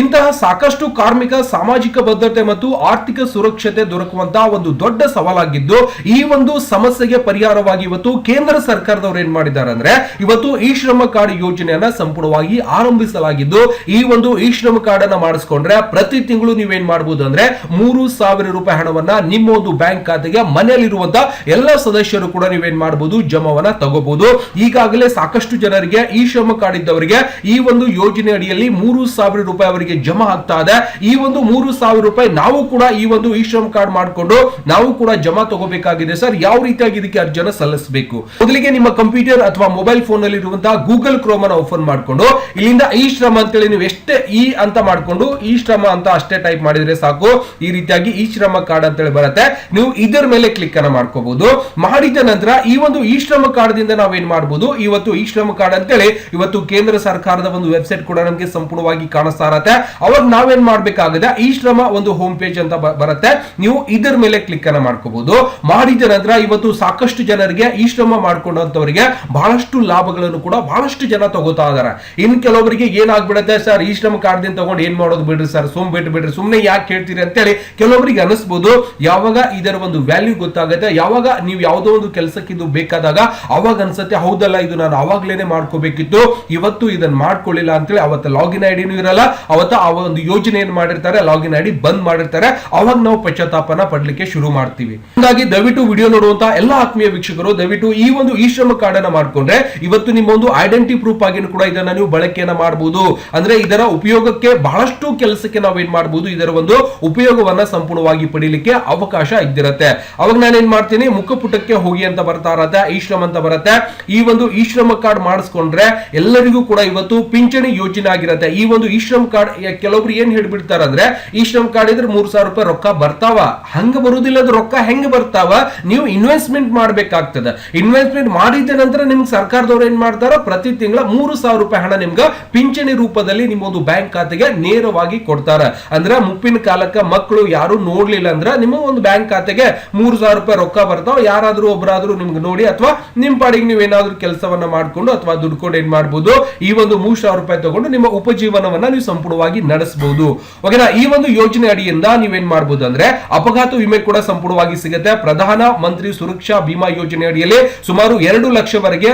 ಇಂತಹ ಸಾಕಷ್ಟು ಕಾರ್ಮಿಕ, ಸಾಮಾಜಿಕ ಭದ್ರತೆ ಮತ್ತು ಆರ್ಥಿಕ ಸುರಕ್ಷತೆ ದೊರಕುವಂತಹ ಒಂದು ದೊಡ್ಡ ಸವಾಲಾಗಿದ್ದು, ಈ ಒಂದು ಸಮಸ್ಯೆಗೆ ಪರಿಹಾರವಾಗಿ ಇವತ್ತು ಕೇಂದ್ರ ಸರ್ಕಾರದವರು ಏನ್ ಮಾಡಿದ್ದಾರೆ ಅಂದ್ರೆ, ಇವತ್ತು ಈ ಶ್ರಮ ಕಾರ್ಡ್ ಯೋಜನೆಯನ್ನ ಸಂಪೂರ್ಣವಾಗಿ ಆರಂಭಿಸಲಾಗಿದ್ದು, ಈ ಒಂದು ಈ ಶ್ರಮ ಕಾರ್ಡ್ ಅನ್ನ ಮಾಡಿಸ್ಕೊಂಡ್ರೆ ಪ್ರತಿ ತಿಂಗಳು ನೀವೇನ್ ಮಾಡಬಹುದು ಅಂದ್ರೆ ಮೂರು ಸಾವಿರ ರೂಪಾಯಿ ಹಣವನ್ನ ನಿಮ್ಮ ಒಂದು ಬ್ಯಾಂಕ್ ಖಾತೆಗೆ ಮನೆಯಲ್ಲಿರುವಂತಹ ಎಲ್ಲ ಸದಸ್ಯರು ಕೂಡ ನೀವೇನ್ ಮಾಡಬಹುದು ಜಮಾವನ್ನ ತಗೋಬಹುದು ಈಗಾಗಲೇ ಸಾಕಷ್ಟು ಜನರಿಗೆ ಈ ಶ್ರಮ ಕಾರ್ಡ್ ಇದ್ದವರಿಗೆ ಈ ಒಂದು ಯೋಜನೆ ಅಡಿಯಲ್ಲಿ ಮೂರು ಸಾವಿರ ರೂಪಾಯಿ ಅವರಿಗೆ ಜಮಾ ಆಗ್ತಾ ಇದೆ. ಈ ಒಂದು ಮೂರು ಸಾವಿರ ರೂಪಾಯಿ ನಾವು ಕೂಡ ಈ ಒಂದು ಇ ಶ್ರಮ್ ಕಾರ್ಡ್ ಮಾಡಿಕೊಂಡು ನಾವು ಕೂಡ ಜಮಾ ತಗೋಬೇಕಾಗಿದೆ ಸರ್. ಯಾವ ರೀತಿಯಾಗಿ ಇದಕ್ಕೆ ಅರ್ಜಿಯನ್ನು ಸಲ್ಲಿಸಬೇಕು? ಮೊದಲಿಗೆ ನಿಮ್ಮ ಕಂಪ್ಯೂಟರ್ ಅಥವಾ ಮೊಬೈಲ್ ಫೋನ್ನಲ್ಲಿ ಇರುವಂತಹ ಗೂಗಲ್ ಕ್ರೋಮ್ ಅನ್ನು ಓಪನ್ ಮಾಡಿಕೊಂಡು ಇಲ್ಲಿಂದ ಈ ಶ್ರಮ ಅಂತೇಳಿ ನೀವು ಎಷ್ಟೇ ಇ ಅಂತ ಮಾಡ್ಕೊಂಡು ಇ ಶ್ರಮ ಅಂತ ಅಷ್ಟೇ ಟೈಪ್ ಮಾಡಿದ್ರೆ ಸಾಕು. ಈ ರೀತಿಯಾಗಿ ಇ ಶ್ರಮ ಕಾರ್ಡ್ ಅಂತೇಳಿ ಬರುತ್ತೆ. ನೀವು ಇದರ ಮೇಲೆ ಕ್ಲಿಕ್ ಅನ್ನ ಮಾಡ್ಕೋಬಹುದು. ಮಾಡಿದ ನಂತರ ಈ ಒಂದು ಇ ಶ್ರಮ ಕಾರ್ಡ್ ದಿಂದ ನಾವೇನ್ ಮಾಡಬಹುದು ಇವತ್ತು ಇ ಶ್ರಮ ಕಾರ್ಡ್ ಅಂತೇಳಿ ಇವತ್ತು ಕೇಂದ್ರ ಸರ್ಕಾರದ ಒಂದು ವೆಬ್ಸೈಟ್ ಕೂಡ ನಮಗೆ ಸಂಪೂರ್ಣವಾಗಿ ಕಾಣಿಸ್ತಾ ಇರತ್ತೆ. ಅವಾಗ ನಾವೇನ್ ಮಾಡ್ಬೇಕಾಗಿದೆ? ಈ ಶ್ರಮ ಒಂದು ಹೋಮ್ ಪೇಜ್ ಅಂತ ಬರುತ್ತೆ. ನೀವು ಇದರ ಮೇಲೆ ಕ್ಲಿಕ್ ಅನ್ನ ಮಾಡ್ಕೋಬಹುದು ಮಾಡಿದ ನಂತರ ಇವತ್ತು ಸಾಕಷ್ಟು ಜನರಿಗೆ ಈ ಶ್ರಮ ಮಾಡ್ಕೊಂಡಂತವರಿಗೆ ಬಹಳಷ್ಟು ಲಾಭಗಳನ್ನು ಕೂಡ ಬಹಳಷ್ಟು ಜನ ತಗೋತಾ ಇದಾರೆ ಇನ್ ಕೆಲವರಿಗೆ ಏನಾಗ್ಬಿಡುತ್ತೆ ಸರ್, ಈ ಶ್ರಮ ಕಾರ್ಡ್ ದಿಂದ ತಗೊಂಡು ಏನ್ ಮಾಡೋದು ಬಿಡ್ರಿ ಸರ್ ಸುಮ್ ಬಿಟ್ಟು ಬಿಡ್ರಿ, ಸುಮ್ನೆ ಯಾಕೆ ಹೇಳ್ತೀರಿ ಅಂತೇಳಿ ಕೆಲವರಿಗೆ ಅನಿಸ್ಬೋದು. ಯಾವಾಗ ಇದರ ಒಂದು ವ್ಯಾಲ್ಯೂ ಗೊತ್ತಾಗುತ್ತೆ, ಯಾವಾಗ ನೀವು ಯಾವುದೋ ಒಂದು ಕೆಲಸಕ್ಕೆ ಇದು ಬೇಕಾದಾಗ ಅವಾಗ ಅನ್ಸುತ್ತೆ, ಹೌದಲ್ಲ, ಇದು ನಾನು ಅವಾಗ್ಲೇನೆ ಮಾಡ್ಕೋಬೇಕಿತ್ತು, ಇವತ್ತು ಇದನ್ನ ಮಾಡ್ಕೊಳ್ಳಿಲ್ಲ ಅಂತೇಳಿ ಅವತ್ತು ಲಾಗಿನ್ ಐಡಿನೂ ಇರಲ್ಲ ಅವತ್ತ ಆ ಒಂದು ಯೋಜನೆ ಏನ್ ಮಾಡಿರ್ತಾರೆ ಲಾಗಿನ್ ಐಡಿ ಬಂದ್ ಮಾಡಿರ್ತಾರೆ. ಅವಾಗ ನಾವು ಪಶ್ಚಾತ್ತಾಪನ ಪಡ್ಲಿಕ್ಕೆ ಶುರು ಮಾಡ್ತೀವಿ. ಹಾಗಾಗಿ ದಯವಿಟ್ಟು ವಿಡಿಯೋ ನೋಡುವಂತ ಎಲ್ಲ ಆತ್ಮೀಯ ವೀಕ್ಷಕರು, ದಯವಿಟ್ಟು ಈ ಒಂದು ಈ ಶ್ರಮ ಕಾರ್ಡ್ ಅನ್ನ ಮಾಡ್ಕೊಂಡ್ರೆ ಇವತ್ತು ನಿಮ್ಮ ಒಂದು ಐಡೆಂಟಿ ಪ್ರೂಫ್ ಆಗಿನೂ ಕೂಡ ಇದನ್ನ ನೀವು ಬಳಕೆಯನ್ನ ಮಾಡಬಹುದು ಅಂದ್ರೆ ಇದರ ಉಪಯೋಗಕ್ಕೆ ಬಹಳಷ್ಟು ಕೆಲಸಕ್ಕೆ ನಾವು ಏನ್ ಮಾಡಬಹುದು ಇದರ ಒಂದು ಉಪಯೋಗವನ್ನ ಸಂಪೂರ್ಣವಾಗಿ ಪಡೀಲಿಕ್ಕೆ ಅವಕಾಶ ಇದ್ದಿರತ್ತೆ. ಅವಾಗ ನಾನು ಏನ್ ಮಾಡ್ತೀನಿ, ಮುಖಪುಟಕ್ಕೆ ಹೋಗಿ ಅಂತ ಬರ್ತಾ ಇರತ್ತೆ ಈ ಶ್ರಮ ಅಂತ ಬರುತ್ತೆ. ಈ ಒಂದು ಈ ಶ್ರಮ ಕಾರ್ಡ್ ಮಾಡಿಸ್ಕೊಂಡ್ರೆ ಎಲ್ಲರಿಗೂ ಕೂಡ ಇವತ್ತು ಪಿಂಚಣಿ ಯೋಜನೆ ಆಗಿರತ್ತೆ. ಈ ಒಂದು ಈ ಶ್ರಮ ಕಾರ್ಡ್ ಕೆಲವೊಬ್ರು ಏನ್ ಹೇಳ್ಬಿಡ್ತಾರಂದ್ರೆ, ಈ ಶ್ರಮ್ ಕಾರ್ಡ್ ಇದ್ರೆ ಮೂರ್ ಸಾವಿರ ರೂಪಾಯಿ ರೊಕ್ಕ ಬರ್ತಾವ. ಹಂಗ ಬರುದಿಲ್ಲ ಅದು ರೊಕ್ಕ ಹೆಂಗ್ ಬರ್ತಾವ? ನೀವು ಇನ್ವೆಸ್ಟ್ಮೆಂಟ್ ಮಾಡ್ಬೇಕಾಗ್ತದೆ. ಇನ್ವೆಸ್ಟ್ಮೆಂಟ್ ಮಾಡಿದ ನಂತರ ನಿಮ್ಗೆ ಸರ್ಕಾರದವ್ರು ಏನ್ ಮಾಡ್ತಾರ, ಪ್ರತಿ ತಿಂಗಳ ಮೂರು ಸಾವಿರ ರೂಪಾಯಿ ಹಣ ನಿಮ್ಗೆ ಪಿಂಚಣಿ ರೂಪದಲ್ಲಿ ನಿಮ್ಮ ಒಂದು ಬ್ಯಾಂಕ್ ಖಾತೆಗೆ ನೇರವಾಗಿ ಕೊಡ್ತಾರ. ಅಂದ್ರೆ ಮುಪ್ಪಿನ ಕಾಲಕ್ಕೆ ಮಕ್ಕಳು ಯಾರು ನೋಡ್ಲಿಲ್ಲ ಅಂದ್ರೆ ನಿಮ್ಮ ಒಂದು ಬ್ಯಾಂಕ್ ಖಾತೆಗೆ ಮೂರು ಸಾವಿರ ರೂಪಾಯಿ ರೊಕ್ಕ ಬರ್ತಾವ. ಯಾರಾದ್ರೂ ಒಬ್ಬರಾದ್ರೂ ನಿಮ್ಗೆ ನೋಡಿ ಅಥವಾ ನಿಮ್ ಪಾಡಿಗೆ ನೀವು ಏನಾದ್ರೂ ಕೆಲಸವನ್ನ ಮಾಡ್ಕೊಂಡು ಅಥವಾ ದುಡ್ಕೊಂಡು ಏನ್ ಮಾಡ್ಬೋದು, ಈ ಒಂದು ಮೂರು ಸಾವಿರ ರೂಪಾಯಿ ತಗೊಂಡು ನಿಮ್ಮ ಉಪಜೀವನವನ್ನ ನೀವು ಸಂಪೂರ್ಣವಾಗಿ ನಡೆಸಬಹುದು. ಓಕೆನಾ ಈ ಒಂದು ಯೋಜನೆ ಅಡಿಯಿಂದ ನೀವೇನ್ ಮಾಡಬಹುದು ಅಂದ್ರೆ ಅಪಘಾತ ವಿಮೆ ಕೂಡ ಸಂಪೂರ್ಣವಾಗಿ ಸಿಗುತ್ತೆ. ಪ್ರಧಾನ ಮಂತ್ರಿ ಸುರಕ್ಷಾ ಬಿಮಾ ಯೋಜನೆ ಅಡಿಯಲ್ಲಿ ಸುಮಾರು ಎರಡು ಲಕ್ಷವರೆಗೆ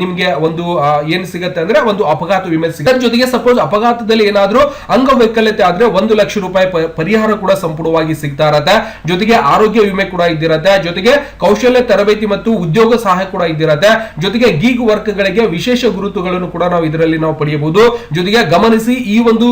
ನಿಮ್ಗೆ ಒಂದು ಏನ್ ಸಿಗುತ್ತೆ ಅಂದ್ರೆ ಒಂದು ಅಪಘಾತ ವಿಮೆ ಸಿಗುತ್ತೆ. ಜೊತೆಗೆ ಸಪೋಸ್ ಅಪಘಾತದಲ್ಲಿ ಏನಾದ್ರೂ ಅಂಗವೈಕಲ್ಯತೆ ಆದ್ರೆ ಒಂದು ಲಕ್ಷ ರೂಪಾಯಿ ಪರಿಹಾರ ಕೂಡ ಸಂಪೂರ್ಣವಾಗಿ ಸಿಗ್ತಾ ಇರತ್ತೆ. ಜೊತೆಗೆ ಆರೋಗ್ಯ ವಿಮೆ ಕೂಡ ಇದ್ದಿರತ್ತೆ. ಜೊತೆಗೆ ಕೌಶಲ್ಯ, ತರಬೇತಿ ಮತ್ತು ಉದ್ಯೋಗ ಸಹಾಯ ಕೂಡ ಇದ್ದಿರತ್ತೆ. ಜೊತೆಗೆ ಗೀಗ್ ವರ್ಕ್ ಗಳಿಗೆ ವಿಶೇಷ ಗುರುತುಗಳನ್ನು ಕೂಡ ನಾವು ಇದರಲ್ಲಿ ನಾವು ಪಡೆಯಬಹುದು. ಜೊತೆಗೆ ಗಮನಿಸಿ ಈ ಒಂದು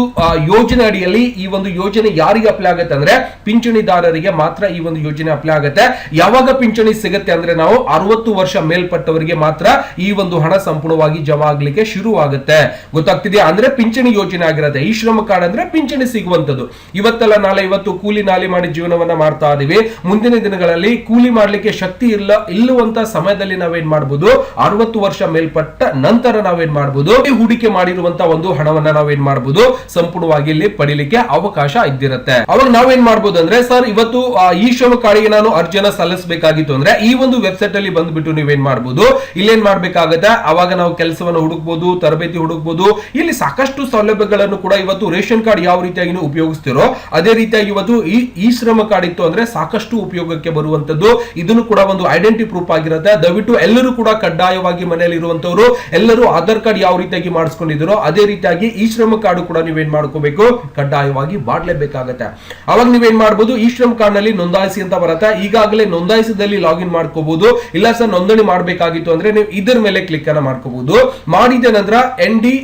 ಯೋಜನೆ ಅಡಿಯಲ್ಲಿ ಈ ಒಂದು ಯೋಜನೆ ಯಾರಿಗೆ ಅಪ್ಲೈ ಆಗುತ್ತೆ ಅಂದ್ರೆ ಪಿಂಚಣಿದಾರರಿಗೆ ಮಾತ್ರ ಈ ಒಂದು ಯೋಜನೆ ಅಪ್ಲೈ ಆಗುತ್ತೆ. ಯಾವಾಗ ಪಿಂಚಣಿ ಸಿಗುತ್ತೆ ಅಂದ್ರೆ ನಾವು ಅರವತ್ತು ವರ್ಷ ಮೇಲ್ಪಟ್ಟವರಿಗೆ ಮಾತ್ರ ಈ ಒಂದು ಹಣ ಸಂಪೂರ್ಣವಾಗಿ ಜಮಾ ಆಗ್ಲಿಕ್ಕೆ ಶುರು ಆಗುತ್ತೆ ಗೊತ್ತಾಗ್ತಿದೆಯಾ? ಅಂದ್ರೆ ಪಿಂಚಣಿ ಯೋಜನೆ ಆಗಿರುತ್ತೆ. ಈ ಶ್ರಮ ಕಾರ್ಡ್ ಅಂದ್ರೆ ಪಿಂಚಣಿ ಸಿಗುವಂತದ್ದು ಇವತ್ತಲ್ಲ, ನಾಳೆ, ಇವತ್ತು ಕೂಲಿ ನಾಲಿ ಮಾಡಿ ಜೀವನವನ್ನ ಮಾಡ್ತಾ ಇದೀವಿ. ಮುಂದಿನ ದಿನಗಳಲ್ಲಿ ಕೂಲಿ ಮಾಡ್ಲಿಕ್ಕೆ ಶಕ್ತಿ ಇಲ್ಲ, ಇಲ್ಲುವಂತ ಸಮಯದಲ್ಲಿ ನಾವೇನ್ ಮಾಡ್ಬೋದು? ಅರವತ್ತು ವರ್ಷ ಮೇಲ್ಪಟ್ಟ ನಂತರ ನಾವೇನ್ ಮಾಡ್ಬೋದು? ಈ ಹೂಡಿಕೆ ಮಾಡಿರುವಂತ ಒಂದು ಹಣವನ್ನ ನಾವೇನ್ ಮಾಡ್ಬೋದು? ಸಂಪೂರ್ಣವಾಗಿ ಇಲ್ಲಿ ಪಡಿಲಿಕ್ಕೆ ಅವಕಾಶ ಇದ್ದಿರುತ್ತೆ. ಅವಾಗ ನಾವೇನ್ ಮಾಡ್ಬೋದು ಅಂದ್ರೆ ಸರ್, ಇವತ್ತು ಈ ಶ್ರಮ ಕಾರ್ಡಿಗೆ ನಾನು ಅರ್ಜಿಯನ್ನ ಸಲ್ಲಿಸಬೇಕಾಗಿತ್ತು ಅಂದ್ರೆ, ಈ ಒಂದು ವೆಬ್ಸೈಟ್ ಅಲ್ಲಿ ಬಂದ್ಬಿಟ್ಟು ನೀವೇನ್ ಮಾಡ್ಬೋದು? ಇಲ್ಲೇನ್ ಮಾಡ್ಬೇಕಾಗತ್ತೆ? ಅವಾಗ ನಾವು ಕೆಲಸವನ್ನು ಹುಡುಕಬಹುದು ತರಬೇತಿ ಹುಡುಕಬಹುದು ಇಲ್ಲಿ ಸಾಕಷ್ಟು ಸೌಲಭ್ಯಗಳನ್ನು ಕೂಡ ಇವತ್ತು ರೇಷನ್ ಕಾರ್ಡ್ ಯಾವ ರೀತಿಯಾಗಿ ಉಪಯೋಗಿಸ್ತಿರೋ, ಅದೇ ರೀತಿಯಾಗಿ ಇವತ್ತು ಈ ಈ ಶ್ರಮ ಕಾರ್ಡ್ ಇತ್ತು ಅಂದ್ರೆ ಸಾಕಷ್ಟು ಉಪಯೋಗಕ್ಕೆ ಬರುವಂತದ್ದು. ಇದನ್ನು ಕೂಡ ಒಂದು ಐಡೆಂಟಿ ಪ್ರೂಫ್ ಆಗಿರುತ್ತೆ. ದಯವಿಟ್ಟು ಎಲ್ಲರೂ ಕೂಡ ಕಡ್ಡಾಯವಾಗಿ ಮನೆಯಲ್ಲಿ ಇರುವಂತವರು ಎಲ್ಲರೂ ಆಧಾರ್ ಕಾರ್ಡ್ ಯಾವ ರೀತಿಯಾಗಿ ಮಾಡಿಸ್ಕೊಂಡಿದ್ರು ಅದೇ ರೀತಿಯಾಗಿ ಈ ಶ್ರಮ ಕಾರ್ಡ್ ಕೂಡ ನೀವೇನ್ ಮಾಡ್ಕೋಬೇಕು? ಕಡ್ಡಾಯವಾಗಿ ಮಾಡ್ಲೇಬೇಕಾಗತ್ತೆ. ಅವಾಗ ನೀವೇನ್ ಮಾಡ್ಬೋದು? ಈ ಶ್ರಮ್ ಕಾರ್ಡ್ನಲ್ಲಿ ನೋಂದಾಯಿಸಿ ಅಂತ ಬರುತ್ತೆ. ಈಗಾಗಲೇ ನೋಂದಾಯಿಸಿದಲ್ಲಿ ಲಾಗಿನ್ ಮಾಡ್ಕೋಬಹುದು ಇಲ್ಲ ಸರ್, ನೋಂದಣಿ ಮಾಡಬೇಕಾಗಿತ್ತು ಅಂದ್ರೆ ನೀವು ಇದರ ಮೇಲೆ ಕ್ಲಿಕ್ ಅನ್ನ ಮಾಡ್ಕೋಬಹುದು ಮಾಡಿದ ನಂತರ ಎನ್ ಡಿ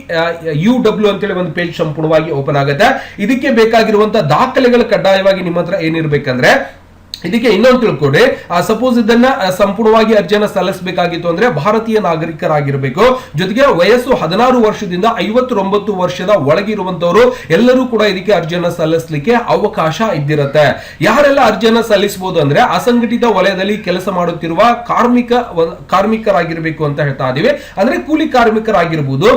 ಯು ಡಬ್ಲ್ಯೂ ಅಂತೇಳಿ ಒಂದು ಪೇಜ್ ಸಂಪೂರ್ಣವಾಗಿ ಓಪನ್ ಆಗುತ್ತೆ. ಇದಕ್ಕೆ ಬೇಕಾಗಿರುವಂತಹ ದಾಖಲೆಗಳು ಕಡ್ಡಾಯವಾಗಿ ನಿಮ್ಮ ಹತ್ರ ಏನಿರ್ಬೇಕಂದ್ರೆ ಇದಕ್ಕೆ ಇನ್ನೊಂದು ತಿಳ್ಕೊಡಿ. ಸಪೋಸ್ ಇದನ್ನ ಸಂಪೂರ್ಣವಾಗಿ ಅರ್ಜಿಯನ್ನ ಸಲ್ಲಿಸಬೇಕಾಗಿತ್ತು ಅಂದ್ರೆ ಭಾರತೀಯ ನಾಗರಿಕರಾಗಿರಬೇಕು. ಜೊತೆಗೆ ವಯಸ್ಸು ಹದಿನಾರು ವರ್ಷದಿಂದ ಐವತ್ತೊಂಬತ್ತು ವರ್ಷದ ಒಳಗಿರುವಂತವರು ಎಲ್ಲರೂ ಕೂಡ ಇದಕ್ಕೆ ಅರ್ಜಿಯನ್ನ ಸಲ್ಲಿಸಲಿಕ್ಕೆ ಅವಕಾಶ ಇದ್ದಿರತ್ತೆ. ಯಾರೆಲ್ಲ ಅರ್ಜಿಯನ್ನ ಸಲ್ಲಿಸಬಹುದು ಅಂದ್ರೆ ಅಸಂಘಟಿತ ವಲಯದಲ್ಲಿ ಕೆಲಸ ಮಾಡುತ್ತಿರುವ ಕಾರ್ಮಿಕ ಕಾರ್ಮಿಕರಾಗಿರಬೇಕು ಅಂತ ಹೇಳ್ತಾ ಇದೀವಿ. ಅಂದ್ರೆ ಕೂಲಿ ಕಾರ್ಮಿಕರಾಗಿರ್ಬೋದು.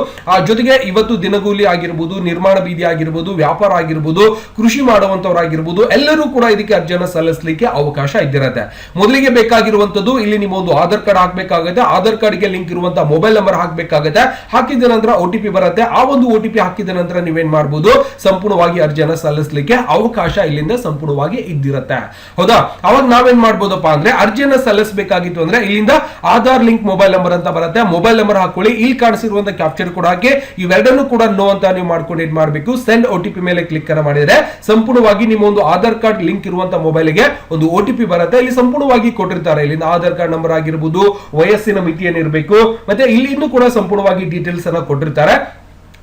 ಜೊತೆಗೆ ಇವತ್ತು ದಿನಗೂಲಿ ಆಗಿರ್ಬೋದು, ನಿರ್ಮಾಣ ಬೀದಿ ಆಗಿರ್ಬೋದು, ವ್ಯಾಪಾರ ಆಗಿರ್ಬೋದು, ಕೃಷಿ ಮಾಡುವಂತವರಾಗಿರ್ಬೋದು, ಎಲ್ಲರೂ ಕೂಡ ಇದಕ್ಕೆ ಅರ್ಜಿಯನ್ನ ಸಲ್ಲಿಸಲಿಕ್ಕೆ ಅವಕಾಶ ಇದ್ದಿರತ್ತೆ. ಮೊದಲಿಗೆ ಬೇಕಾಗಿರುವಂತದ್ದು ಇಲ್ಲಿ ನಿಮ್ಮ ಒಂದು ಆಧಾರ್ ಕಾರ್ಡ್ ಹಾಕಬೇಕಾಗುತ್ತೆ. ಆಧಾರ್ ಕಾರ್ಡ್ಗೆ ಲಿಂಕ್ ಇರುವಂತಹ ಮೊಬೈಲ್ ನಂಬರ್ ಹಾಕಬೇಕಾಗುತ್ತೆ. ಹಾಕಿದ ನಂತರ ಒ ಟಿ ಬರುತ್ತೆ. ಆ ಒಂದು ಒ ಹಾಕಿದ ನಂತರ ನೀವೇನ್ ಮಾಡಬಹುದು ಸಂಪೂರ್ಣವಾಗಿ ಅರ್ಜಿಯನ್ನು ಸಲ್ಲಿಸಲಿಕ್ಕೆ ಅವಕಾಶ ಇಲ್ಲಿಂದ ಸಂಪೂರ್ಣವಾಗಿ ಇದ್ದಿರತ್ತೆ. ಹೌದಾ? ಅವಾಗ ನಾವೇನ್ ಮಾಡಬಹುದಪ್ಪ ಅಂದ್ರೆ ಅರ್ಜಿಯನ್ನು ಸಲ್ಲಿಸಬೇಕಾಗಿತ್ತು ಅಂದ್ರೆ ಇಲ್ಲಿಂದ ಆಧಾರ್ ಲಿಂಕ್ ಮೊಬೈಲ್ ನಂಬರ್ ಅಂತ ಬರುತ್ತೆ. ಮೊಬೈಲ್ ನಂಬರ್ ಹಾಕೊಳ್ಳಿ. ಇಲ್ಲಿ ಕಾಣಿಸಿರುವಂತಹ ಕ್ಯಾಪ್ಚರ್ ಕೂಡ ಹಾಕಿ. ಇವೆರಡನ್ನು ಕೂಡ ನೋ ಅಂತ ನೀವು ಮಾಡ್ಕೊಂಡು ಏನ್ ಮಾಡಬೇಕು? ಸೆಂಡ್ ಒ ಟಿ ಪಿ ಮೇಲೆ ಕ್ಲಿಕ್ ಅನ್ನ ಮಾಡಿದ್ರೆ ಸಂಪೂರ್ಣವಾಗಿ ನಿಮ್ಮ ಒಂದು ಆಧಾರ್ ಕಾರ್ಡ್ ಲಿಂಕ್ ಇರುವಂತಹ ಮೊಬೈಲ್ಗೆ ಒಂದು ಒ ಟಿ ಪಿ ಬರುತ್ತೆ. ಇಲ್ಲಿ ಸಂಪೂರ್ಣವಾಗಿ ಕೊಟ್ಟಿರ್ತಾರೆ. ಇಲ್ಲಿಂದ ಆಧಾರ್ ಕಾರ್ಡ್ ನಂಬರ್ ಆಗಿರ್ಬೋದು, ವಯಸ್ಸಿನ ಮಿತಿ ಏನಿರಬೇಕು ಮತ್ತೆ ಇಲ್ಲಿ ಇನ್ನೂ ಕೂಡ ಸಂಪೂರ್ಣವಾಗಿ ಡೀಟೇಲ್ಸ್ ಅನ್ನ ಕೊಟ್ಟಿರ್ತಾರೆ.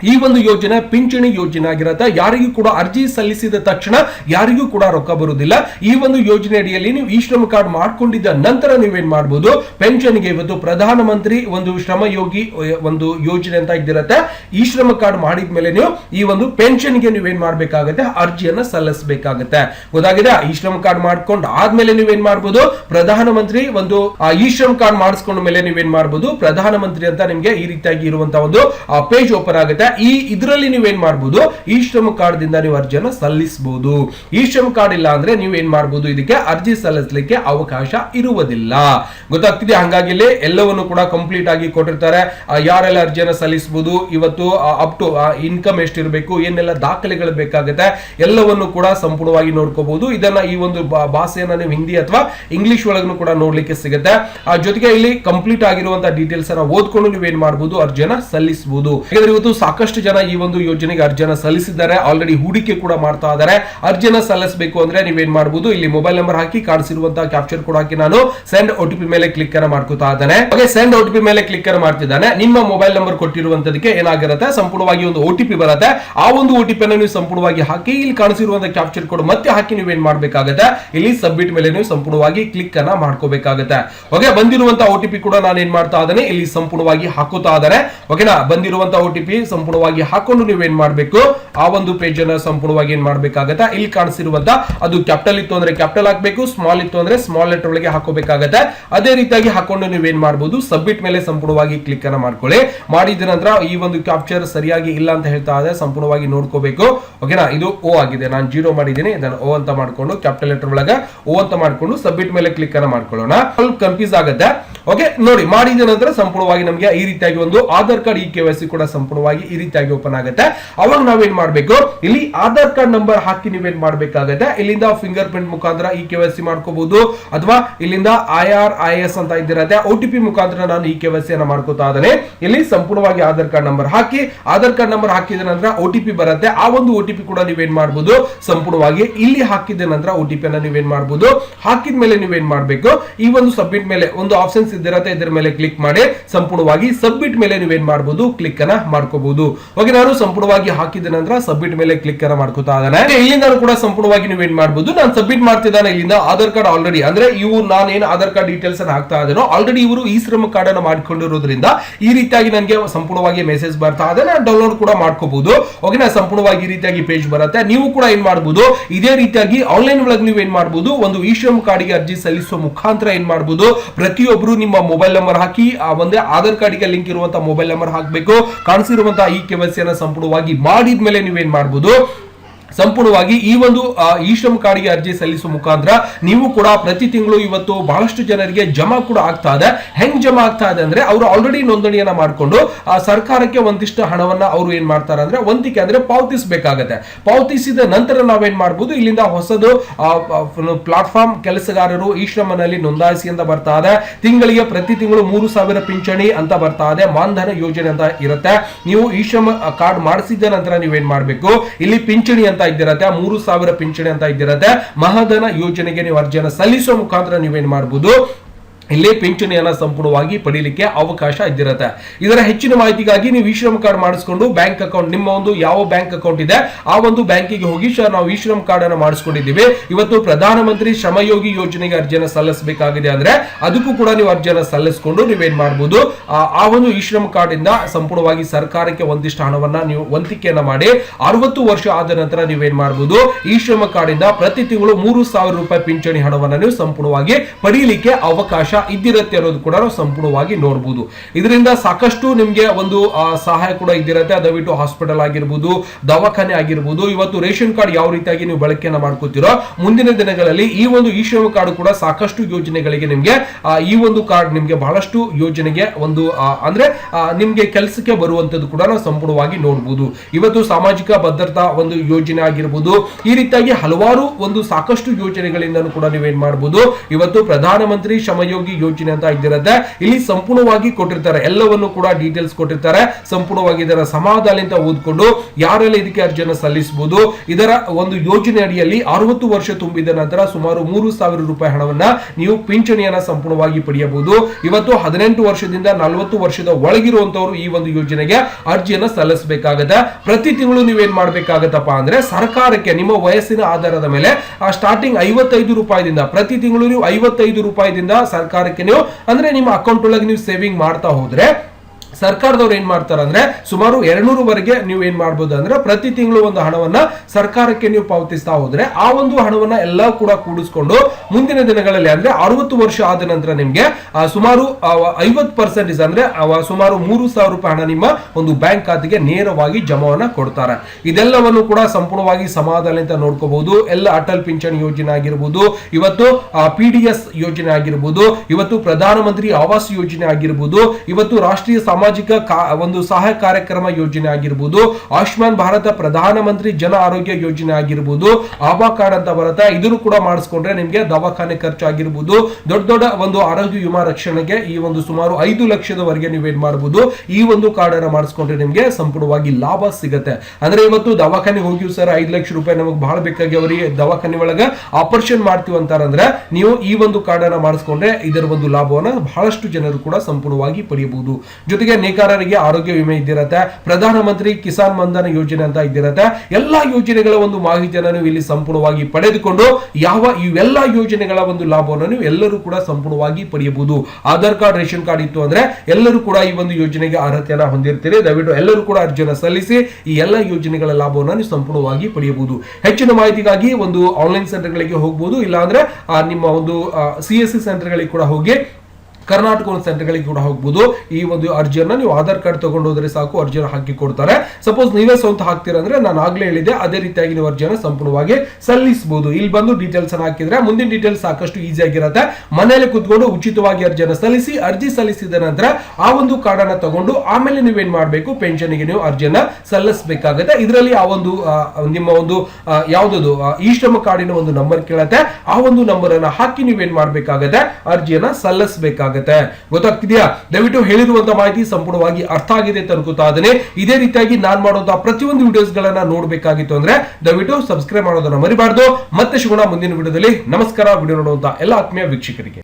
ಈ ಒಂದು ಯೋಜನೆ ಪಿಂಚಣಿ ಯೋಜನೆ ಆಗಿರುತ್ತೆ. ಯಾರಿಗೂ ಕೂಡ ಅರ್ಜಿ ಸಲ್ಲಿಸಿದ ತಕ್ಷಣ ಯಾರಿಗೂ ಕೂಡ ರೊಕ್ಕ ಬರುವುದಿಲ್ಲ. ಈ ಒಂದು ಯೋಜನೆ ಅಡಿಯಲ್ಲಿ ನೀವು ಈ ಶ್ರಮ ಕಾರ್ಡ್ ಮಾಡ್ಕೊಂಡಿದ್ದ ನಂತರ ನೀವೇನ್ ಮಾಡಬಹುದು ಪೆನ್ಷನ್ಗೆ ಇವತ್ತು ಪ್ರಧಾನಮಂತ್ರಿ ಒಂದು ಶ್ರಮ ಯೋಗಿ ಒಂದು ಯೋಜನೆ ಅಂತ ಇದ್ದಿರತ್ತೆ. ಈ ಶ್ರಮ ಕಾರ್ಡ್ ಮಾಡಿದ್ಮೇಲೆ ನೀವು ಈ ಒಂದು ಪೆನ್ಷನ್ಗೆ ನೀವೇನ್ ಮಾಡ್ಬೇಕಾಗತ್ತೆ? ಅರ್ಜಿಯನ್ನ ಸಲ್ಲಿಸಬೇಕಾಗತ್ತೆ. ಗೊತ್ತಾಗಿದೆ? ಈ ಶ್ರಮ ಕಾರ್ಡ್ ಮಾಡ್ಕೊಂಡು ಆದ್ಮೇಲೆ ನೀವೇನ್ ಮಾಡಬಹುದು ಪ್ರಧಾನಮಂತ್ರಿ ಒಂದು ಈ ಶ್ರಮ ಕಾರ್ಡ್ ಮಾಡಿಸ್ಕೊಂಡ ಮೇಲೆ ನೀವೇನ್ ಮಾಡಬಹುದು ಪ್ರಧಾನಮಂತ್ರಿ ಅಂತ ನಿಮ್ಗೆ ಈ ರೀತಿಯಾಗಿ ಇರುವಂತಹ ಒಂದು ಪೇಜ್ ಓಪನ್ ಆಗುತ್ತೆ. ಈ ಇದರಲ್ಲಿ ಏನ್ ಮಾಡ್ಬೋದು? ಈ ಶ್ರಮ ಕಾರ್ಡ್ ದಿಂದ ನೀವು ಅರ್ಜಿಯನ್ನ ಸಲ್ಲಿಸಬಹುದು ಈ ಶ್ರಮ ಕಾರ್ಡ್ ಇಲ್ಲ ಅಂದ್ರೆ ನೀವು ಏನ್ ಮಾಡ್ಬೋದು? ಇದಕ್ಕೆ ಅರ್ಜಿ ಸಲ್ಲಿಸಲಿಕ್ಕೆ ಅವಕಾಶ ಇರುವುದಿಲ್ಲ. ಗೊತ್ತಾಗ್ತಿದೆ? ಹಂಗಾಗಿ ಇಲ್ಲಿ ಎಲ್ಲವನ್ನು ಕೂಡ ಕಂಪ್ಲೀಟ್ ಆಗಿ ಕೊಟ್ಟಿರ್ತಾರೆ. ಯಾರೆಲ್ಲ ಅರ್ಜಿಯನ್ನ ಸಲ್ಲಿಸಬಹುದು ಇವತ್ತು ಅಪ್ ಟು ಇನ್ಕಮ್ ಎಷ್ಟಿರಬೇಕು? ಏನೆಲ್ಲ ದಾಖಲೆಗಳು ಬೇಕಾಗುತ್ತೆ? ಎಲ್ಲವನ್ನು ಕೂಡ ಸಂಪೂರ್ಣವಾಗಿ ನೋಡ್ಕೋಬಹುದು ಇದನ್ನ ಈ ಒಂದು ಭಾಷೆಯನ್ನ ನೀವು ಹಿಂದಿ ಅಥವಾ ಇಂಗ್ಲಿಷ್ ಒಳಗೂ ಕೂಡ ನೋಡ್ಲಿಕ್ಕೆ ಸಿಗುತ್ತೆ. ಜೊತೆಗೆ ಇಲ್ಲಿ ಕಂಪ್ಲೀಟ್ ಆಗಿರುವಂತಹ ಡೀಟೇಲ್ಸ್ ಅನ್ನ ಓದ್ಕೊಂಡು ನೀವೇನ್ ಮಾಡಬಹುದು ಅರ್ಜಿಯನ್ನ ಸಲ್ಲಿಸಬಹುದು ಯಾಕಂದ್ರೆ ಇವತ್ತು ಸಾಕಷ್ಟು ಜನ ಈ ಒಂದು ಯೋಜನೆಗೆ ಅರ್ಜಿಯನ್ನು ಸಲ್ಲಿಸಿದ್ದಾರೆ. ಆಲ್ರೆಡಿ ಹೂಡಿಕೆ ಕೂಡ ಮಾಡ್ತಾ ಇದ್ದಾರೆ. ಅರ್ಜಿಯನ್ನ ಸಲ್ಲಿಸಬೇಕು ಅಂದ್ರೆ ನೀವೇನ್ ಮಾಡಬಹುದು ಇಲ್ಲಿ ಮೊಬೈಲ್ ನಂಬರ್ ಹಾಕಿ ಕಾಣಿಸಿರುವಂತಹ ಕ್ಯಾಪ್ಚರ್ ಕೂಡ ಹಾಕಿ ನಾನು ಸೆಂಡ್ ಒ ಮೇಲೆ ಕ್ಲಿಕ್ ಅನ್ನ ಮಾಡ್ಕೊತಾ ಇದ್ದಾನೆ. ಹಾಗೆ ಸೆಂಡ್ ಒ ಮೇಲೆ ಕ್ಲಿಕ್ ಅನ್ನ ಮಾಡ್ತಿದ್ದಾನೆ. ನಿಮ್ಮ ಮೊಬೈಲ್ ನಂಬರ್ ಕೊಟ್ಟಿರುವಂತದಕ್ಕೆ ಏನಾಗಿರುತ್ತೆ? ಸಂಪೂರ್ಣವಾಗಿ ಒಂದು ಒ ಟಿ ಬರುತ್ತೆ. ಆ ಒಂದು ಒ ಅನ್ನು ನೀವು ಸಂಪೂರ್ಣವಾಗಿ ಹಾಕಿ, ಇಲ್ಲಿ ಕಾಣಿಸಿರುವಂತಹ ಕ್ಯಾಪ್ಚರ್ ಕೋಡ್ ಮತ್ತೆ ಹಾಕಿ ನೀವೇನ್ ಮಾಡಬೇಕಾಗುತ್ತೆ? ಇಲ್ಲಿ ಸಬ್ಮಿಟ್ ಮೇಲೆ ನೀವು ಸಂಪೂರ್ಣವಾಗಿ ಕ್ಲಿಕ್ ಅನ್ನ ಮಾಡ್ಕೋಬೇಕಾಗತ್ತೆ. ಓಕೆ ಬಂದಿರುವಂತಹ ಒ ಟಿ ಕೂಡ ನಾನು ಏನ್ ಮಾಡ್ತಾ ಇದ್ದಾನೆ? ಇಲ್ಲಿ ಸಂಪೂರ್ಣವಾಗಿ ಹಾಕುತ್ತಾ ಇದ್ದಾರೆ ಓಕೆನಾ ಬಂದಿರುವಂತಹ ಒ ಟಿ ಪಿ ಸಂಪೂರ್ಣವಾಗಿ ಹಾಕೊಂಡು ನೀವೇನ್ ಮಾಡಬೇಕು? ಆ ಒಂದು ಪೇಜ್ ಅನ್ನ ಸಂಪೂರ್ಣವಾಗಿ ಏನ್ ಮಾಡಬೇಕಾಗತ್ತೆ? ಇಲ್ಲಿ ಕಾಣಿಸಿರುವಂತ ಅದು ಕ್ಯಾಪಿಟಲ್ ಇತ್ತು ಅಂದ್ರೆ ಕ್ಯಾಪಿಟಲ್ ಹಾಕಬೇಕು ಸ್ಮಾಲ್ ಇತ್ತು ಅಂದ್ರೆ ಸ್ಮಾಲ್ ಲೆಟರ್ ಒಳಗೆ ಹಾಕೋಬೇಕಾಗತ್ತೆ? ಅದೇ ರೀತಿಯಾಗಿ ಹಾಕೊಂಡು ನೀವೇನ್ ಮಾಡಬಹುದು ಸಬ್ಮಿಟ್ ಮೇಲೆ ಸಂಪೂರ್ಣವಾಗಿ ಕ್ಲಿಕ್ ಅನ್ನ ಮಾಡ್ಕೊಳ್ಳಿ. ಮಾಡಿದ ನಂತರ ಈ ಒಂದು ಕ್ಯಾಪ್ಚರ್ ಸರಿಯಾಗಿ ಇಲ್ಲ ಅಂತ ಹೇಳ್ತಾ ಇದೆ ಸಂಪೂರ್ಣವಾಗಿ ನೋಡ್ಕೋಬೇಕು. ಓಕೆನಾ ಇದು ಓ ಆಗಿದೆ. ನಾನು ಜೀರೋ ಮಾಡಿದ್ದೀನಿ. ಇದನ್ನು ಓ ಅಂತ ಮಾಡ್ಕೊಂಡು ಕ್ಯಾಪಿಟಲ್ ಲೆಟರ್ ಒಳಗೆ ಓ ಅಂತ ಮಾಡ್ಕೊಂಡು ಸಬ್ಮಿಟ್ ಮೇಲೆ ಕ್ಲಿಕ್ ಅನ್ನ ಮಾಡ್ಕೊಳ್ಳೋಣ. ಸ್ವಲ್ಪ ಕನ್ಫ್ಯೂಸ್ ಆಗುತ್ತೆ. ಓಕೆ, ನೋಡಿ, ಮಾಡಿದ ನಂತರ ಸಂಪೂರ್ಣವಾಗಿ ನಮಗೆ ಈ ರೀತಿಯಾಗಿ ಒಂದು Aadhaar card E K Y C ಕೂಡ ಸಂಪೂರ್ಣವಾಗಿ ಈ ರೀತಿಯಾಗಿ ಓಪನ್ ಆಗುತ್ತೆ. ಅವಾಗ ನಾವೇನ್ ಮಾಡಬೇಕು? ಇಲ್ಲಿ ಆಧಾರ್ ಕಾರ್ಡ್ ನಂಬರ್ ಹಾಕಿ ನೀವೇನ್ ಮಾಡಬೇಕಾಗತ್ತೆ? ಇಲ್ಲಿಂದ ಫಿಂಗರ್ ಪ್ರಿಂಟ್ ಮುಖಾಂತರ ಇ ಕೆ ವೈ ಸಿ ಮಾಡ್ಕೋಬಹುದು ಅಥವಾ ಇಲ್ಲಿಂದ ಐ ಆರ್ ಐ ಎಸ್ ಅಂತ ಇದ್ದಿರತ್ತೆ ಒ ಟಿ ಪಿ ಮುಖಾಂತರ ನಾನು ಇ ಕೆ ವೈ ಸಿ ಅನ್ನ ಮಾಡ್ಕೋತಾ ಇದ್ದೇನೆ. ಇಲ್ಲಿ ಸಂಪೂರ್ಣವಾಗಿ ಆಧಾರ್ ಕಾರ್ಡ್ ನಂಬರ್ ಹಾಕಿ, ಆಧಾರ್ ಕಾರ್ಡ್ ನಂಬರ್ ಹಾಕಿದ ನಂತರ ಒ ಟಿ ಪಿ ಬರುತ್ತೆ. ಆ ಒಂದು ಒ ಟಿ ಪಿ ಕೂಡ ನೀವೇನ್ ಮಾಡಬಹುದು ಸಂಪೂರ್ಣವಾಗಿ ಇಲ್ಲಿ ಹಾಕಿದ ನಂತರ ಒ ಟಿ ಪಿ ಅನ್ನ ನೀವೇನ್ ಮಾಡಬಹುದು ಹಾಕಿದ ಮೇಲೆ ನೀವೇನ್ ಮಾಡಬೇಕು? ಈ ಒಂದು ಸಬ್ಮಿಟ್ ಮೇಲೆ ಒಂದು ಆಪ್ಷನ್ಸ್ ಇದ್ದಿರತ್ತೆ ಇದ್ರ ಮೇಲೆ ಕ್ಲಿಕ್ ಮಾಡಿ ಸಂಪೂರ್ಣವಾಗಿ ಸಬ್ಮಿಟ್ ಮೇಲೆ ನೀವೇನ್ ಮಾಡಬಹುದು ಕ್ಲಿಕ್ ಅನ್ನ ಮಾಡ್ಕೋಬಹುದು ಓಕೆ ನಾನು ಸಂಪೂರ್ಣವಾಗಿ ಹಾಕಿದ ನಂತರ ಸಬ್ಮಿಟ್ ಮೇಲೆ ಕ್ಲಿಕ್ ಅನ್ನ ಮಾಡ್ಕೋತಾ ಇದ್ದಾನೆ. ಇಲ್ಲಿಂದ ಕೂಡ ಸಂಪೂರ್ಣವಾಗಿ ನೀವೇನ್ ಮಾಡಬಹುದು ನಾನು ಸಬ್ಮಿಟ್ ಮಾಡ್ತಿದ್ದಾನೆ ಇಲ್ಲಿಂದ ಆಧಾರ್ ಕಾರ್ಡ್ ಆಲ್ರೆಡಿ ಅಂದ್ರೆ ಇವು ನಾನು ಏನು ಆಧಾರ್ ಕಾರ್ಡ್ ಡೀಟೇಲ್ಸ್ ಅನ್ನ ಹಾಕ್ತಾ ಇದ್ದೇನೋ ಆಲ್ರೆಡಿ ಇವರು ಈ ಶ್ರಮ ಕಾರ್ಡ್ ಅನ್ನ ಮಾಡ್ಕೊಂಡಿರೋದ್ರಿಂದ ಈ ರೀತಿಯಾಗಿ ನನಗೆ ಸಂಪೂರ್ಣವಾಗಿ ಮೆಸೇಜ್ ಬರ್ತಾ ಇದೆ. ನಾನು ಡೌನ್ಲೋಡ್ ಕೂಡ ಮಾಡ್ಕೋಬಹುದು ಓಕೆ ನಾ ಸಂಪೂರ್ಣವಾಗಿ ಈ ರೀತಿಯಾಗಿ ಪೇಜ್ ಬರುತ್ತೆ. ನೀವು ಕೂಡ ಏನ್ ಮಾಡಬಹುದು ಇದೇ ರೀತಿಯಾಗಿ ಆನ್ಲೈನ್ ಒಳಗೆ ನೀವು ಏನ್ ಮಾಡಬಹುದು ಒಂದು ಈ ಶ್ರಮ ಕಾರ್ಡ್ಗೆ ಅರ್ಜಿ ಸಲ್ಲಿಸುವ ಮುಖಾಂತರ ಏನ್ ಮಾಡಬಹುದು ಪ್ರತಿಯೊಬ್ಬರು ನಿಮ್ಮ ಮೊಬೈಲ್ ನಂಬರ್ ಹಾಕಿ, ಆ ಒಂದೇ ಆಧಾರ್ ಕಾರ್ಡ್ಗೆ ಲಿಂಕ್ ಇರುವಂತಹ ಮೊಬೈಲ್ ನಂಬರ್ ಹಾಕಬೇಕು. ಕಾಣಿಸಿರುವಂತಹ ಈ ಅನ್ನ ಸಂಪೂರ್ಣವಾಗಿ ಮಾಡಿದ್ಮೇಲೆ ನೀವೇನ್ ಮಾಡಬಹುದು ಸಂಪೂರ್ಣವಾಗಿ ಈ ಒಂದು ಈ ಶ್ರಮ ಕಾರ್ಡ್ಗೆ ಅರ್ಜಿ ಸಲ್ಲಿಸುವ ಮುಖಾಂತರ ನೀವು ಕೂಡ ಪ್ರತಿ ತಿಂಗಳು ಇವತ್ತು ಬಹಳಷ್ಟು ಜನರಿಗೆ ಜಮಾ ಕೂಡ ಆಗ್ತಾ ಇದೆ. ಹೆಂಗ್ ಜಮಾ ಆಗ್ತಾ ಇದೆ ಅಂದ್ರೆ ಅವರು ಆಲ್ರೆಡಿ ನೋಂದಣಿಯನ್ನ ಮಾಡಿಕೊಂಡು ಸರ್ಕಾರಕ್ಕೆ ಒಂದಿಷ್ಟು ಹಣವನ್ನ ಅವರು ಏನ್ ಮಾಡ್ತಾರೆ ಅಂದ್ರೆ ಒಂದಿಕೆ ಅಂದ್ರೆ ಪಾವತಿಸಬೇಕಾಗತ್ತೆ. ಪಾವತಿಸಿದ ನಂತರ ನಾವೇನ್ ಮಾಡ್ಬೋದು? ಇಲ್ಲಿಂದ ಹೊಸದು ಪ್ಲಾಟ್ಫಾರ್ಮ್ ಕೆಲಸಗಾರರು ಈ ಶ್ರಮನಲ್ಲಿ ನೋಂದಾಯಿಸಿ ಅಂತ ಬರ್ತಾ ಇದೆ. ತಿಂಗಳಿಗೆ ಪ್ರತಿ ತಿಂಗಳು ಮೂರು ಸಾವಿರ ಪಿಂಚಣಿ ಅಂತ ಬರ್ತಾ ಇದೆ. ಮಾನ್ಧನ ಯೋಜನೆ ಅಂತ ಇರುತ್ತೆ. ನೀವು ಈ ಶ್ರಮ ಕಾರ್ಡ್ ಮಾಡಿಸಿದ ನಂತರ ನೀವೇನ್ ಮಾಡ್ಬೇಕು? ಇಲ್ಲಿ ಪಿಂಚಣಿ ಅಂತ ಇದ್ದಿರತ್ತೆ, ಆ ಮೂರು ಸಾವಿರ ಪಿಂಚಣಿ ಅಂತ ಇದ್ದಿರತ್ತೆ. ಮಹಾಧನ ಯೋಜನೆಗೆ ನೀವು ಅರ್ಜಿಯನ್ನು ಸಲ್ಲಿಸುವ ಮುಖಾಂತರ ನೀವೇನ್ ಮಾಡಬಹುದು ಇಲ್ಲಿ ಪಿಂಚಣಿಯನ್ನ ಸಂಪೂರ್ಣವಾಗಿ ಪಡೀಲಿಕ್ಕೆ ಅವಕಾಶ ಇದ್ದಿರುತ್ತೆ. ಇದರ ಹೆಚ್ಚಿನ ಮಾಹಿತಿಗಾಗಿ ನೀವು ಈ ಶ್ರಮ್ ಕಾರ್ಡ್ ಮಾಡಿಸ್ಕೊಂಡು ಬ್ಯಾಂಕ್ ಅಕೌಂಟ್, ನಿಮ್ಮ ಒಂದು ಯಾವ ಬ್ಯಾಂಕ್ ಅಕೌಂಟ್ ಇದೆ, ಆ ಒಂದು ಬ್ಯಾಂಕಿಗೆ ಹೋಗಿ ಸರ್ ನಾವು ಈ ಶ್ರಮ್ ಕಾರ್ಡ್ ಅನ್ನು ಮಾಡಿಸ್ಕೊಂಡಿದ್ದೀವಿ. ಇವತ್ತು ಪ್ರಧಾನಮಂತ್ರಿ ಶ್ರಮಯೋಗಿ ಯೋಜನೆಗೆ ಅರ್ಜಿಯನ್ನು ಸಲ್ಲಿಸಬೇಕಾಗಿದೆ ಅಂದ್ರೆ ಅದಕ್ಕೂ ಕೂಡ ನೀವು ಅರ್ಜಿಯನ್ನು ಸಲ್ಲಿಸಿಕೊಂಡು ನೀವೇನ್ ಮಾಡಬಹುದು ಆ ಒಂದು ಈ ಶ್ರಮ್ ಕಾರ್ಡ್ ಇಂದ ಸಂಪೂರ್ಣವಾಗಿ ಸರ್ಕಾರಕ್ಕೆ ಒಂದಿಷ್ಟು ಹಣವನ್ನ ನೀವು ವಂತಿಕೆಯನ್ನ ಮಾಡಿ ಅರವತ್ತು ವರ್ಷ ಆದ ನಂತರ ನೀವೇನ್ ಮಾಡಬಹುದು ಈ ಕಾರ್ಡ್ ಇಂದ ಪ್ರತಿ ತಿಂಗಳು ಮೂರು ಸಾವಿರ ರೂಪಾಯಿ ಪಿಂಚಣಿ ಹಣವನ್ನ ನೀವು ಸಂಪೂರ್ಣವಾಗಿ ಪಡೆಯಲಿಕ್ಕೆ ಅವಕಾಶ ಇದ್ದಿರತ್ತೆ ಅನ್ನೋದು ಕೂಡ ನಾವು ಸಂಪೂರ್ಣವಾಗಿ ನೋಡಬಹುದು ಇದರಿಂದ ಸಾಕಷ್ಟು ನಿಮಗೆ ಒಂದು ಸಹಾಯ ಕೂಡ ಇದ್ದಿರುತ್ತೆ. ದಯವಿಟ್ಟು ಹಾಸ್ಪಿಟಲ್ ಆಗಿರ್ಬೋದು, ದವಾಖಾನೆ ಆಗಿರ್ಬೋದು, ಇವತ್ತು ರೇಷನ್ ಕಾರ್ಡ್ ಯಾವ ರೀತಿಯಾಗಿ ನೀವು ಬಳಕೆಯನ್ನ ಮಾಡ್ಕೋತೀರೋ, ಮುಂದಿನ ದಿನಗಳಲ್ಲಿ ಈ ಒಂದು ಈ ಶ್ರಮ ಕಾರ್ಡ್ ಕೂಡ ಸಾಕಷ್ಟು ಯೋಜನೆಗಳಿಗೆ ನಿಮಗೆ ಈ ಒಂದು ಕಾರ್ಡ್ ನಿಮ್ಗೆ ಬಹಳಷ್ಟು ಯೋಜನೆಗೆ ಒಂದು ಅಂದ್ರೆ ನಿಮಗೆ ನಿಮ್ಗೆ ಕೆಲಸಕ್ಕೆ ಬರುವಂತದ್ದು ಕೂಡ ನಾವು ಸಂಪೂರ್ಣವಾಗಿ ನೋಡಬಹುದು ಇವತ್ತು ಸಾಮಾಜಿಕ ಭದ್ರತಾ ಒಂದು ಯೋಜನೆ ಆಗಿರ್ಬೋದು, ಈ ರೀತಿಯಾಗಿ ಹಲವಾರು ಒಂದು ಸಾಕಷ್ಟು ಯೋಜನೆಗಳಿಂದ ಕೂಡ ನೀವೇನ್ ಮಾಡಬಹುದು ಇವತ್ತು ಪ್ರಧಾನಮಂತ್ರಿ ಶ್ರಮಯೋಗಿ ಯೋಜನೆ ಅಂತ ಇದ್ದಿರತ್ತೆ. ಇಲ್ಲಿ ಸಂಪೂರ್ಣವಾಗಿ ಕೊಟ್ಟಿರ್ತಾರೆ. ಎಲ್ಲವನ್ನು ಕೂಡ ಡೀಟೇಲ್ಸ್ ಕೊಟ್ಟಿರ್ತಾರೆ. ಸಂಪೂರ್ಣವಾಗಿ ಇದರ ಸಮಾಧಾನದಿಂದ ಓದ್ಕೊಂಡು ಯಾರೆಲ್ಲ ಇದಕ್ಕೆ ಅರ್ಜಿಯನ್ನು ಸಲ್ಲಿಸಬಹುದು, ಇದರ ಒಂದು ಯೋಜನೆ ಅಡಿಯಲ್ಲಿ ಅರವತ್ತು ವರ್ಷ ತುಂಬಿದ ನಂತರ ಸುಮಾರು ಮೂರು ಸಾವಿರ ರೂಪಾಯಿ ಹಣವನ್ನ ನೀವು ಪಿಂಚಣಿಯನ್ನ ಸಂಪೂರ್ಣವಾಗಿ ಪಡೆಯಬಹುದು. ಇವತ್ತು ಹದಿನೆಂಟು ವರ್ಷದಿಂದ ನಲವತ್ತು ವರ್ಷದ ಒಳಗಿರುವಂತವರು ಈ ಒಂದು ಯೋಜನೆಗೆ ಅರ್ಜಿಯನ್ನ ಸಲ್ಲಿಸಬೇಕಾಗತ್ತೆ. ಪ್ರತಿ ತಿಂಗಳು ನೀವೇನ್ ಮಾಡಬೇಕಾಗತ್ತಪ್ಪ ಅಂದ್ರೆ ಸರ್ಕಾರಕ್ಕೆ ನಿಮ್ಮ ವಯಸ್ಸಿನ ಆಧಾರದ ಮೇಲೆ ಸ್ಟಾರ್ಟಿಂಗ್ ಐವತ್ತೈದು ರೂಪಾಯಿದಿಂದ ಪ್ರತಿ ತಿಂಗಳು ನೀವು ಐವತ್ತೈದು ರೂಪಾಯಿದಿಂದ ಸರ್ಕಾರಕ್ಕೆ ನೀವು ಅಂದ್ರೆ ನಿಮ್ಮ ಅಕೌಂಟ್ ಒಳಗೆ ನೀವು ಸೇವಿಂಗ್ ಮಾಡ್ತಾ ಹೋದ್ರೆ ಸರ್ಕಾರದವ್ರು ಏನ್ ಮಾಡ್ತಾರೆ ಅಂದ್ರೆ ಸುಮಾರು ಎರಡ್ನೂರುವರೆಗೆ ನೀವು ಏನ್ ಮಾಡ್ಬೋದು ಅಂದ್ರೆ ಪ್ರತಿ ತಿಂಗಳು ಒಂದು ಹಣವನ್ನ ಸರ್ಕಾರಕ್ಕೆ ನೀವು ಪಾವತಿಸ್ತಾ ಹೋದ್ರೆ ಆ ಒಂದು ಹಣವನ್ನ ಎಲ್ಲ ಕೂಡ ಕೂಡಿಸ್ಕೊಂಡು ಮುಂದಿನ ದಿನಗಳಲ್ಲಿ ಅಂದ್ರೆ ಅರವತ್ತು ವರ್ಷ ಆದ ನಂತರ ನಿಮ್ಗೆ ಸುಮಾರು ಐವತ್ ಪರ್ಸೆಂಟೇಜ್ ಅಂದ್ರೆ ಸುಮಾರು ಮೂರು ಸಾವಿರ ರೂಪಾಯಿ ಹಣ ನಿಮ್ಮ ಒಂದು ಬ್ಯಾಂಕ್ ಖಾತೆಗೆ ನೇರವಾಗಿ ಜಮಾವನ್ನ ಕೊಡ್ತಾರೆ. ಇದೆಲ್ಲವನ್ನು ಕೂಡ ಸಂಪೂರ್ಣವಾಗಿ ಸಮಾಧಾನದಿಂದ ನೋಡ್ಕೋಬಹುದು. ಎಲ್ಲ ಅಟಲ್ ಪಿಂಚಣಿ ಯೋಜನೆ ಆಗಿರ್ಬೋದು, ಇವತ್ತು ಪಿ ಡಿ ಎಸ್ ಯೋಜನೆ ಆಗಿರ್ಬೋದು, ಇವತ್ತು ಪ್ರಧಾನಮಂತ್ರಿ ಆವಾಸ್ ಯೋಜನೆ ಆಗಿರ್ಬೋದು, ಇವತ್ತು ರಾಷ್ಟ್ರೀಯ ಸಾಮಾಜಿಕ ಒಂದು ಸಹಾಯ ಕಾರ್ಯಕ್ರಮ ಯೋಜನೆ ಆಗಿರ್ಬೋದು, ಆಯುಷ್ಮಾನ್ ಭಾರತ ಪ್ರಧಾನಮಂತ್ರಿ ಜನ ಆರೋಗ್ಯ ಯೋಜನೆ ಆಗಿರ್ಬೋದು, ಆಭಾ ಕಾರ್ಡ್ ಅಂತ ಬರುತ್ತೆ, ಇದನ್ನು ಕೂಡ ಮಾಡಿಸ್ಕೊಂಡ್ರೆ ನಿಮಗೆ ದವಾಖಾನೆ ಖರ್ಚು ಆಗಿರ್ಬೋದು, ದೊಡ್ಡ ದೊಡ್ಡ ಒಂದು ಆರೋಗ್ಯ ವಿಮಾ ರಕ್ಷಣೆಗೆ ಈ ಒಂದು ಸುಮಾರು ಐದು ಲಕ್ಷದವರೆಗೆ ನೀವೇನ್ ಮಾಡಬಹುದು ಈ ಒಂದು ಕಾರ್ಡ್ ಅನ್ನ ಮಾಡಿಸ್ಕೊಂಡ್ರೆ ನಿಮಗೆ ಸಂಪೂರ್ಣವಾಗಿ ಲಾಭ ಸಿಗುತ್ತೆ. ಅಂದ್ರೆ ಇವತ್ತು ದವಾಖಾನೆ ಹೋಗಿವ್ ಸರ್, ಐದು ಲಕ್ಷ ರೂಪಾಯಿ ನಮಗೆ ಬಹಳ ಬೇಕಾಗಿ ಅವರಿಗೆ ದವಾಖಾನೆ ಒಳಗೆ, ಆಪರೇಷನ್ ಮಾಡ್ತೀವಿ ಅಂತಾರಂದ್ರೆ ನೀವು ಈ ಒಂದು ಕಾರ್ಡ್ ಅನ್ನ ಮಾಡಿಸ್ಕೊಂಡ್ರೆ ಇದರ ಒಂದು ಲಾಭವನ್ನ ಬಹಳಷ್ಟು ಜನರು ಕೂಡ ಸಂಪೂರ್ಣವಾಗಿ ಪಡೆಯಬಹುದು. ಜೊತೆಗೆ ನೇಕಾರರಿಗೆ ಆರೋಗ್ಯ ವಿಮೆ ಇದ್ದಿರತ್ತೆ, ಪ್ರಧಾನಮಂತ್ರಿ ಕಿಸಾನ್ ಮನ್ಧನ್ ಯೋಜನೆ ಅಂತ ಇದ್ದಿರತ್ತೆ, ಎಲ್ಲಾ ಯೋಜನೆಗಳ ಒಂದು ಮಾಹಿತಿಯನ್ನು ನೀವು ಇಲ್ಲಿ ಸಂಪೂರ್ಣವಾಗಿ ಪಡೆದುಕೊಂಡು ಯಾವ ಇವೆಲ್ಲ ಯೋಜನೆಗಳ ಒಂದು ಲಾಭವನ್ನು ನೀವು ಎಲ್ಲರೂ ಕೂಡ ಸಂಪೂರ್ಣವಾಗಿ ಪಡೆಯಬಹುದು. ಆಧಾರ್ ಕಾರ್ಡ್, ರೇಷನ್ ಕಾರ್ಡ್ ಇತ್ತು ಅಂದ್ರೆ ಎಲ್ಲರೂ ಕೂಡ ಈ ಒಂದು ಯೋಜನೆಗೆ ಅರ್ಹತೆಯನ್ನ ಹೊಂದಿರ್ತೀರಿ. ದಯವಿಟ್ಟು ಎಲ್ಲರೂ ಕೂಡ ಅರ್ಜಿಯನ್ನು ಸಲ್ಲಿಸಿ ಈ ಎಲ್ಲ ಯೋಜನೆಗಳ ಲಾಭವನ್ನು ನೀವು ಸಂಪೂರ್ಣವಾಗಿ ಪಡೆಯಬಹುದು. ಹೆಚ್ಚಿನ ಮಾಹಿತಿಗಾಗಿ ಒಂದು ಆನ್ಲೈನ್ ಸೆಂಟರ್ಗಳಿಗೆ ಹೋಗಬಹುದು ಇಲ್ಲಾಂದ್ರೆ ನಿಮ್ಮ ಒಂದು ಸಿ ಎಸ್ ಸಿ ಸೆಂಟರ್ಗಳಿಗೆ ಕೂಡ ಹೋಗಿ ಕರ್ನಾಟಕ ಒಂದು ಸೆಂಟರ್ಗಳಿಗೆ ಕೂಡ ಹೋಗ್ಬೋದು. ಈ ಒಂದು ಅರ್ಜಿಯನ್ನ ನೀವು ಆಧಾರ್ ಕಾರ್ಡ್ ತಗೊಂಡು ಹೋದ್ರೆ ಸಾಕು, ಅರ್ಜಿಯನ್ನು ಹಾಕಿ ಕೊಡ್ತಾರೆ. ಸಪೋಸ್ ನೀವೇ ಸ್ವಂತ ಹಾಕ್ತೀರಾ ಅಂದ್ರೆ ನಾನು ಆಗ್ಲೇ ಹೇಳಿದೆ ಅದೇ ರೀತಿಯಾಗಿ ನೀವು ಅರ್ಜಿಯನ್ನು ಸಂಪೂರ್ಣವಾಗಿ ಸಲ್ಲಿಸಬಹುದು ಇಲ್ಲಿ ಬಂದು ಡೀಟೇಲ್ಸ್ ಅನ್ನ ಹಾಕಿದ್ರೆ ಮುಂದಿನ ಡೀಟೇಲ್ಸ್ ಸಾಕಷ್ಟು ಈಸಿ ಆಗಿರುತ್ತೆ. ಮನೆಯಲ್ಲಿ ಕುತ್ಕೊಂಡು ಉಚಿತವಾಗಿ ಅರ್ಜಿಯನ್ನು ಸಲ್ಲಿಸಿ, ಅರ್ಜಿ ಸಲ್ಲಿಸಿದ ನಂತರ ಆ ಒಂದು ಕಾರ್ಡ್ ಅನ್ನ ತಗೊಂಡು ಆಮೇಲೆ ನೀವೇನ್ ಮಾಡಬೇಕು? ಪೆನ್ಷನ್ಗೆ ನೀವು ಅರ್ಜಿಯನ್ನ ಸಲ್ಲಿಸಬೇಕಾಗುತ್ತೆ. ಇದರಲ್ಲಿ ಆ ಒಂದು ನಿಮ್ಮ ಒಂದು ಯಾವ್ದದು ಈ ಶ್ರಮ ಕಾರ್ಡಿನ ಒಂದು ನಂಬರ್ ಕೇಳತ್ತೆ. ಆ ಒಂದು ನಂಬರ್ ಅನ್ನ ಹಾಕಿ ನೀವೇನ್ ಮಾಡಬೇಕಾಗತ್ತೆ? ಅರ್ಜಿಯನ್ನ ಸಲ್ಲಿಸಬೇಕಾಗತ್ತೆ. ಗೊತ್ತಾಗ್ತಿದ್ಯಾ? ದಯವಿಟ್ಟು ಹೇಳಿರುವಂತಹ ಮಾಹಿತಿ ಸಂಪೂರ್ಣವಾಗಿ ಅರ್ಥ ಆಗಿದೆ ಅಂತ ಅನ್ಕೋತಾ ಇದೇ ರೀತಿಯಾಗಿ ನಾನು ಮಾಡುವಂತಹ ಪ್ರತಿಯೊಂದು ವಿಡಿಯೋಸ್ ಗಳನ್ನ ನೋಡ್ಬೇಕಾಗಿತ್ತು ಅಂದ್ರೆ ದಯವಿಟ್ಟು ಸಬ್ಸ್ಕ್ರೈಬ್ ಮಾಡೋದನ್ನ ಮರಿಬಾರ್ದು. ಮತ್ತೆ ಸಿಗೋಣ ಮುಂದಿನ ವಿಡಿಯೋದಲ್ಲಿ. ನಮಸ್ಕಾರ. ವಿಡಿಯೋ ನೋಡುವಂತಹ ಎಲ್ಲ ಆತ್ಮೀಯ ವೀಕ್ಷಕರಿಗೆ.